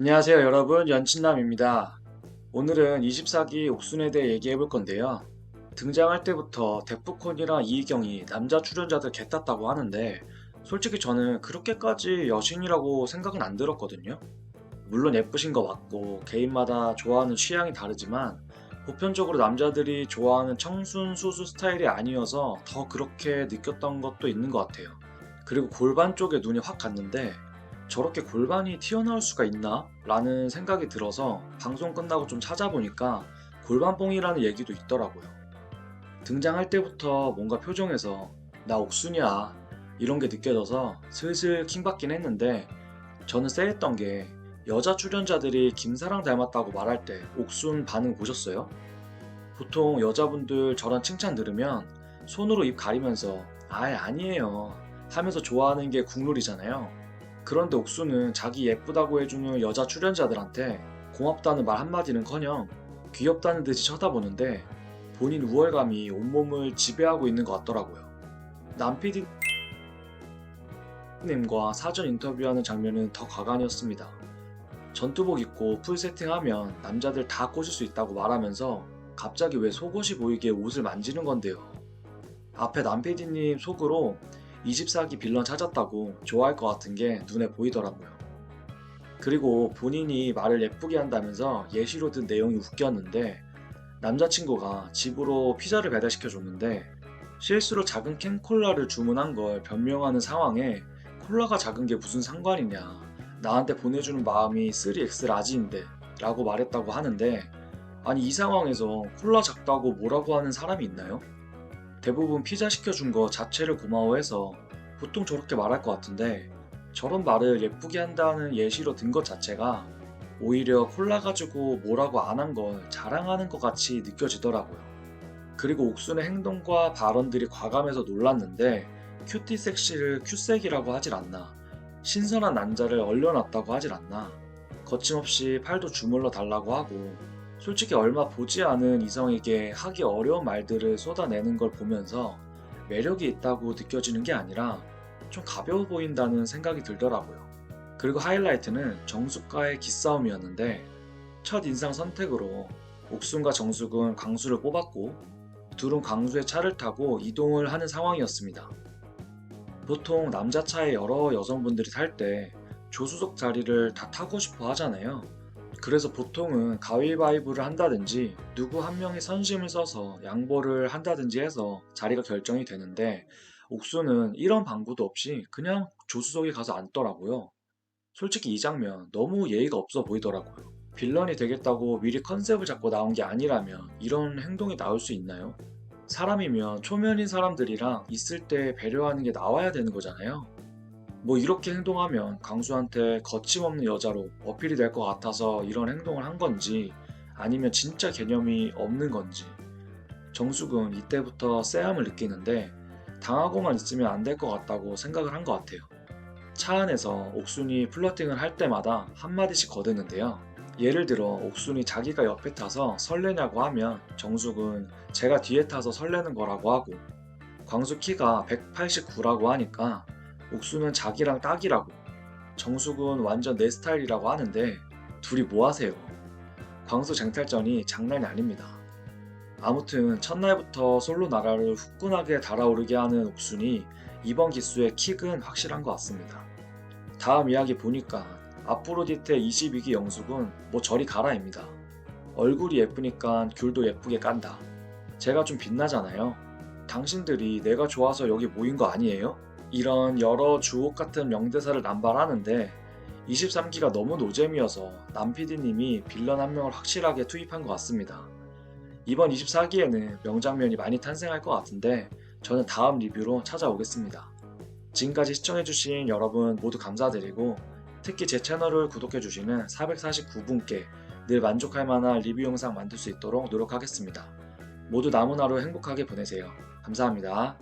안녕하세요 여러분 연친남입니다. 오늘은 24기 옥순에 대해 얘기해 볼 건데요. 등장할 때부터 데프콘이랑 이희경이 남자 출연자들 개탔다고 하는데 솔직히 저는 그렇게까지 여신이라고 생각은 안 들었거든요. 물론 예쁘신 거 맞고 개인마다 좋아하는 취향이 다르지만 보편적으로 남자들이 좋아하는 청순 수수 스타일이 아니어서 더 그렇게 느꼈던 것도 있는 것 같아요. 그리고 골반 쪽에 눈이 확 갔는데 저렇게 골반이 튀어나올 수가 있나? 라는 생각이 들어서 방송 끝나고 좀 찾아보니까 골반뽕이라는 얘기도 있더라고요. 등장할 때부터 뭔가 표정에서 나 옥순이야 이런 게 느껴져서 슬슬 킹받긴 했는데 저는 쎄했던 게 여자 출연자들이 김사랑 닮았다고 말할 때 옥순 반응 보셨어요? 보통 여자분들 저런 칭찬 들으면 손으로 입 가리면서 아예 아니에요 하면서 좋아하는 게 국룰이잖아요. 그런데 옥수는 자기 예쁘다고 해주는 여자 출연자들한테 고맙다는 말 한마디는커녕 귀엽다는 듯이 쳐다보는데 본인 우월감이 온몸을 지배하고 있는 것 같더라고요. 남PD 님과 사전 인터뷰하는 장면은 더 가관이었습니다. 전투복 입고 풀 세팅하면 남자들 다 꼬실 수 있다고 말하면서 갑자기 왜 속옷이 보이게 옷을 만지는 건데요. 앞에 남PD님 속으로 24기 빌런 찾았다고 좋아할 것 같은 게 눈에 보이더라고요. 그리고 본인이 말을 예쁘게 한다면서 예시로 든 내용이 웃겼는데 남자친구가 집으로 피자를 배달시켜 줬는데 실수로 작은 캔 콜라를 주문한 걸 변명하는 상황에 콜라가 작은 게 무슨 상관이냐 나한테 보내주는 마음이 3X 라지인데 라고 말했다고 하는데 아니 이 상황에서 콜라 작다고 뭐라고 하는 사람이 있나요? 대부분 피자 시켜준 거 자체를 고마워해서 보통 저렇게 말할 것 같은데 저런 말을 예쁘게 한다는 예시로 든 것 자체가 오히려 콜라 가지고 뭐라고 안 한 걸 자랑하는 것 같이 느껴지더라고요. 그리고 옥순의 행동과 발언들이 과감해서 놀랐는데 큐티 섹시를 큐색이라고 하질 않나 신선한 남자를 얼려놨다고 하질 않나 거침없이 팔도 주물러 달라고 하고 솔직히 얼마 보지 않은 이성에게 하기 어려운 말들을 쏟아내는 걸 보면서 매력이 있다고 느껴지는 게 아니라 좀 가벼워 보인다는 생각이 들더라고요. 그리고 하이라이트는 정숙과의 기싸움이었는데 첫 인상 선택으로 옥순과 정숙은 강수를 뽑았고 둘은 강수의 차를 타고 이동을 하는 상황이었습니다. 보통 남자 차에 여러 여성분들이 탈 때 조수석 자리를 다 타고 싶어 하잖아요. 그래서 보통은 가위바위보를 한다든지 누구 한 명이 선심을 써서 양보를 한다든지 해서 자리가 결정이 되는데 옥수는 이런 방구도 없이 그냥 조수석에 가서 앉더라고요. 솔직히 이 장면 너무 예의가 없어 보이더라고요. 빌런이 되겠다고 미리 컨셉을 잡고 나온 게 아니라면 이런 행동이 나올 수 있나요? 사람이면 초면인 사람들이랑 있을 때 배려하는 게 나와야 되는 거잖아요. 뭐 이렇게 행동하면 강수한테 거침없는 여자로 어필이 될 것 같아서 이런 행동을 한 건지 아니면 진짜 개념이 없는 건지 정숙은 이때부터 쎄함을 느끼는데 당하고만 있으면 안 될 것 같다고 생각을 한 것 같아요. 차 안에서 옥순이 플러팅을 할 때마다 한마디씩 거드는데요. 예를 들어 옥순이 자기가 옆에 타서 설레냐고 하면 정숙은 제가 뒤에 타서 설레는 거라고 하고 광수 키가 189라고 하니까 옥수는 자기랑 딱이라고 정숙은 완전 내 스타일이라고 하는데 둘이 뭐 하세요? 광수 쟁탈전이 장난이 아닙니다. 아무튼 첫날부터 솔로 나라를 후끈하게 달아오르게 하는 옥순이 이번 기수의 킥은 확실한 것 같습니다. 다음 이야기 보니까 아프로디테 22기 영숙은 뭐 저리 가라입니다. 얼굴이 예쁘니까 귤도 예쁘게 깐다. 제가 좀 빛나잖아요. 당신들이 내가 좋아서 여기 모인 거 아니에요? 이런 여러 주옥 같은 명대사를 남발하는데 23기가 너무 노잼이어서 남PD님이 빌런 한 명을 확실하게 투입한 것 같습니다. 이번 24기에는 명장면이 많이 탄생할 것 같은데 저는 다음 리뷰로 찾아오겠습니다. 지금까지 시청해주신 여러분 모두 감사드리고 특히 제 채널을 구독해주시는 449분께 늘 만족할 만한 리뷰 영상 만들 수 있도록 노력하겠습니다. 모두 남은 하루 행복하게 보내세요. 감사합니다.